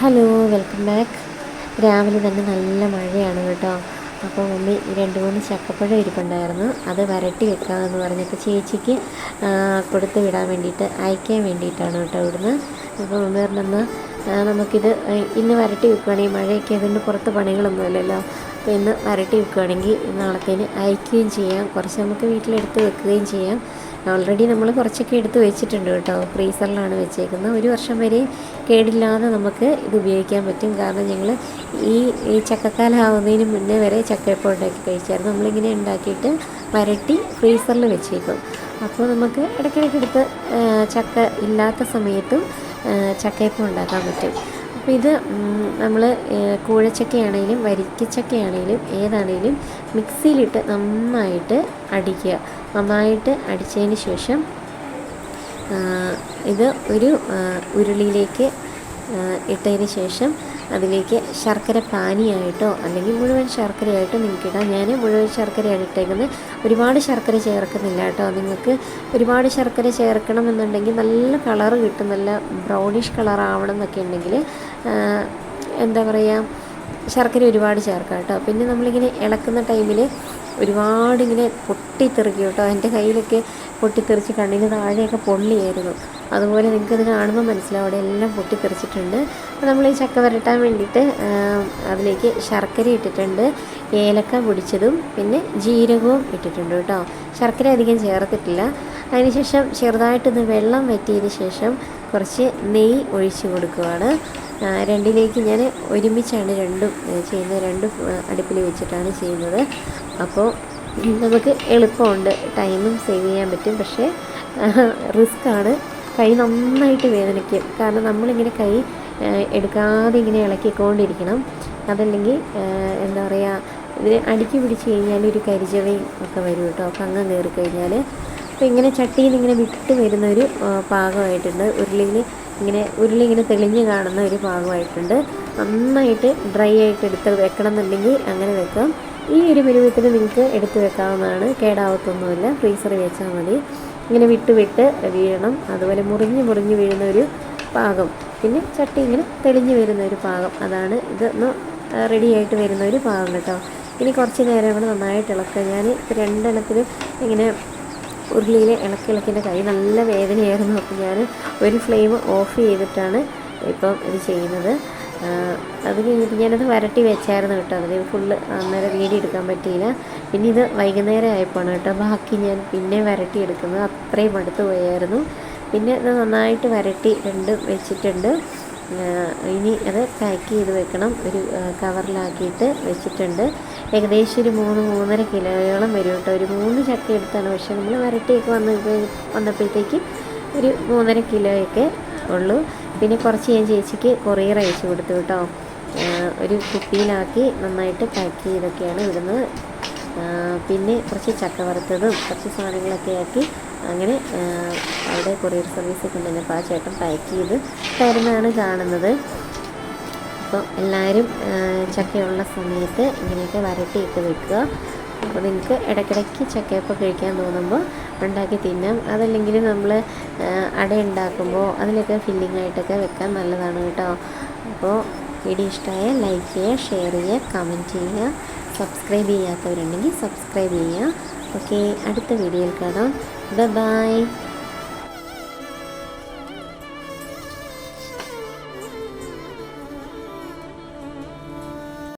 Hello welcome back രാവിലെ തന്നെ നല്ല മഴയാണ് കേട്ടോ. അപ്പോൾ മമ്മി രണ്ട് മൂന്ന് ചക്കപ്പഴം ഇരിപ്പുണ്ടായിരുന്നു. അത് വരട്ടി വെക്കാമെന്ന് പറഞ്ഞപ്പോൾ ചേച്ചിക്ക് കൊടുത്ത് വിടാൻ വേണ്ടിയിട്ട് അയക്കാൻ വേണ്ടിയിട്ടാണ് കേട്ടോ ഇവിടുന്ന്. അപ്പോൾ മമ്മി പറഞ്ഞെന്നാൽ നമുക്കിത് ഇന്ന് വരട്ടി വെക്കുകയാണെങ്കിൽ മഴയൊക്കെ അതുകൊണ്ട് പുറത്ത് പണികളൊന്നും ഇല്ലല്ലോ അപ്പോൾ ഇന്ന് വരട്ടി വെക്കുകയാണെങ്കിൽ നാളത്തേന് അയക്കുകയും ചെയ്യാം. കുറച്ച് നമുക്ക് വീട്ടിലെടുത്ത് വെക്കുകയും ചെയ്യാം. ഓൾറെഡി നമ്മൾ കുറച്ചൊക്കെ എടുത്ത് വെച്ചിട്ടുണ്ട് കേട്ടോ. ഫ്രീസറിലാണ് വെച്ചേക്കുന്നത്. ഒരു വർഷം വരെ കേടില്ലാതെ നമുക്ക് ഇത് ഉപയോഗിക്കാൻ പറ്റും. കാരണം ഞങ്ങൾ ഈ ഈ ചക്കക്കാലം ആവുന്നതിന് മുന്നേ വരെ ചക്കയപ്പം ഉണ്ടാക്കി കഴിച്ചായിരുന്നു. നമ്മളിങ്ങനെ ഉണ്ടാക്കിയിട്ട് വരട്ടി ഫ്രീസറിൽ വെച്ചേക്കും. അപ്പോൾ നമുക്ക് ഇടയ്ക്കിടയ്ക്ക് എടുത്ത് ചക്ക ഇല്ലാത്ത സമയത്തും ചക്കയപ്പം ഉണ്ടാക്കാൻ പറ്റും. അപ്പോൾ ഇത് നമ്മൾ കൂഴച്ചക്കയാണെങ്കിലും വരിക്കച്ചക്കയാണെങ്കിലും ഏതാണെങ്കിലും മിക്സിയിലിട്ട് നന്നായിട്ട് അടിക്കുക. നന്നായിട്ട് അടിച്ചതിന് ശേഷം ഇത് ഒരു ഉരുളിയിലേക്ക് ഇട്ടതിന് ശേഷം അതിലേക്ക് ശർക്കര പാനിയായിട്ടോ അല്ലെങ്കിൽ മുഴുവൻ ശർക്കരയായിട്ടോ നിങ്ങൾക്ക് ഇടാം ഞാൻ മുഴുവൻ ശർക്കരയാണ് ഇട്ടേക്കുന്നത്. ഒരുപാട് ശർക്കര ചേർക്കുന്നില്ല കേട്ടോ. നിങ്ങൾക്ക് ഒരുപാട് ശർക്കര ചേർക്കണമെന്നുണ്ടെങ്കിൽ നല്ല കളർ കിട്ടും. നല്ല ബ്രൗണിഷ് കളർ ആവണം എന്നൊക്കെ ഉണ്ടെങ്കിൽ എന്താ പറയുക ശർക്കര ഒരുപാട് ചേർക്കാം കേട്ടോ. പിന്നെ നമ്മളിങ്ങനെ ഇളക്കുന്ന ടൈമിൽ ഒരുപാടിങ്ങനെ പൊട്ടിത്തെറിക്കും കേട്ടോ. എന്റെ കയ്യിലൊക്കെ പൊട്ടിത്തെറിച്ച് കണ്ണിന് താഴെയൊക്കെ പൊള്ളിയായിരുന്നു. അതുപോലെ നിങ്ങൾക്കത് കാണുമ്പോൾ മനസ്സിലാവും. അവിടെ എല്ലാം പൊട്ടിത്തെറിച്ചിട്ടുണ്ട്. നമ്മൾ ഈ ചക്ക വരട്ടാൻ വേണ്ടിയിട്ട് അതിലേക്ക് ശർക്കര ഇട്ടിട്ടുണ്ട്. ഏലക്ക പൊടിച്ചതും പിന്നെ ജീരകവും ഇട്ടിട്ടുണ്ട് കേട്ടോ. ശർക്കര അധികം ചേർത്തിട്ടില്ല. അതിനുശേഷം ചെറുതായിട്ടൊന്ന് വെള്ളം വറ്റിയതിന് ശേഷം കുറച്ച് നെയ്യ് ഒഴിച്ചു കൊടുക്കുകയാണ് രണ്ടിലേക്ക് ഞാൻ ഒരുമിച്ചാണ് രണ്ടും ചെയ്യുന്നത്. രണ്ടും അടുപ്പിൽ വെച്ചിട്ടാണ് ചെയ്യുന്നത്. അപ്പോൾ നമുക്ക് എളുപ്പമുണ്ട്. ടൈമും സേവ് ചെയ്യാൻ പറ്റും. പക്ഷേ റിസ്ക്കാണ്. കൈ നന്നായിട്ട് വേദനിക്കും. കാരണം നമ്മളിങ്ങനെ കൈ എടുക്കാതെ ഇങ്ങനെ ഇളക്കിക്കൊണ്ടിരിക്കണം. അതല്ലെങ്കിൽ എന്താ പറയുക ഇതിന് അടുക്കി പിടിച്ച് കഴിഞ്ഞാൽ ഒരു കരിചവയും ഒക്കെ വരും കേട്ടോ. കങ്ങം കയറി കഴിഞ്ഞാൽ അപ്പോൾ ഇങ്ങനെ ചട്ടിയിൽ നിന്ന് ഇങ്ങനെ വിട്ട് വരുന്ന ഒരു പാകമായിട്ടുണ്ട്. ഉരുളിയിൽ ഇങ്ങനെ ഉരുളി ഇങ്ങനെ തെളിഞ്ഞ് കാണുന്ന ഒരു പാകമായിട്ടുണ്ട്. നന്നായിട്ട് ഡ്രൈ ആയിട്ട് എടുത്ത് വെക്കണം എന്നുണ്ടെങ്കിൽ അങ്ങനെ വെക്കാം. ഈ ഒരു മിനിമത്തിന് നിങ്ങൾക്ക് എടുത്ത് വെക്കാവുന്നതാണ്. കേടാവത്തൊന്നുമില്ല. ഫ്രീസറിൽ വെച്ചാൽ മതി. ഇങ്ങനെ വിട്ട് വിട്ട് വീഴണം അതുപോലെ മുറിഞ്ഞ് മുറിഞ്ഞ് വീഴുന്ന ഒരു പാകം. പിന്നെ ചട്ടി ഇങ്ങനെ തെളിഞ്ഞ് വരുന്ന ഒരു പാകം. അതാണ് ഇതൊന്ന് റെഡിയായിട്ട് വരുന്ന ഒരു പാകം കേട്ടോ. ഇനി കുറച്ച് നേരം കൂടെ നന്നായിട്ട് ഇളക്കുക. ഞാൻ രണ്ടെണ്ണത്തിൽ ഇങ്ങനെ ഉരുളിയിൽ ഇളക്കി ഇളക്കിന്റെ കൈ നല്ല വേദനയായിരുന്നു. അപ്പോൾ ഞാൻ ഒരു ഫ്ലെയിം ഓഫ് ചെയ്തിട്ടാണ് ഇപ്പം ഇത് ചെയ്യുന്നത്. അത് കഴിഞ്ഞിട്ട് ഞാനത് വരട്ടി വെച്ചായിരുന്നു കേട്ടോ. അതിൽ ഫുള്ള് അന്നേരം വീഡിയോ എടുക്കാൻ പറ്റിയില്ല. പിന്നെ ഇത് വൈകുന്നേരം ആയപ്പോഴാണ് കേട്ടോ ബാക്കി ഞാൻ പിന്നെ വരട്ടി എടുക്കുന്നത്. അത്രയും അടുത്ത് പോയായിരുന്നു. പിന്നെ ഇത് നന്നായിട്ട് വരട്ടി രണ്ടും വെച്ചിട്ടുണ്ട്. ഇനി അത് പാക്ക് ചെയ്ത് വെക്കണം. ഒരു കവറിലാക്കിയിട്ട് വെച്ചിട്ടുണ്ട്. ഏകദേശം ഒരു മൂന്ന് മൂന്നര കിലോയോളം വരും കേട്ടോ. ഒരു മൂന്ന് ചക്ക എടുത്താണ്. പക്ഷേ നമ്മൾ വരട്ടിയൊക്കെ വന്ന് വന്നപ്പോഴത്തേക്ക് ഒരു മൂന്നര കിലോയൊക്കെ ഉള്ളൂ. പിന്നെ കുറച്ച് ഞാൻ ചേച്ചിക്ക് കൊറിയർ അയച്ചു കൊടുത്തു കേട്ടോ. ഒരു കുപ്പിയിലാക്കി നന്നായിട്ട് പാക്ക് ചെയ്തൊക്കെയാണ് ഇടുന്നത്. പിന്നെ കുറച്ച് ചക്ക വറുത്തതും കുറച്ച് സാധനങ്ങളൊക്കെ ആക്കി അങ്ങനെ അവിടെ കൊറിയർ സർവീസ് കൊണ്ടുവന്നപ്പോൾ ആ ചേട്ടൻ പാക്ക് ചെയ്ത് തരുന്നതാണ് കാണുന്നത്. അപ്പോൾ എല്ലാവരും ചക്കയുള്ള സമയത്ത് ഇങ്ങനെയൊക്കെ വരട്ടിയൊക്കെ വെക്കുക. അപ്പോൾ നിങ്ങൾക്ക് ഇടയ്ക്കിടയ്ക്ക് ചക്കയപ്പം കഴിക്കാൻ തോന്നുമ്പോൾ ഉണ്ടാക്കി തിന്നാം. അതല്ലെങ്കിൽ നമ്മൾ അട ഉണ്ടാക്കുമ്പോൾ അതിലൊക്കെ ഫില്ലിംഗ് ആയിട്ടൊക്കെ വെക്കാൻ നല്ലതാണ് കേട്ടോ. അപ്പോൾ വീഡിയോ ഇഷ്ടമായാൽ ലൈക്ക് ചെയ്യുക ഷെയർ ചെയ്യുക കമന്റ് ചെയ്യുക. സബ്സ്ക്രൈബ് ചെയ്യാത്തവരുണ്ടെങ്കിൽ സബ്സ്ക്രൈബ് ചെയ്യുക. ഓക്കെ അടുത്ത വീഡിയോയിൽ കാണാം. ബൈ.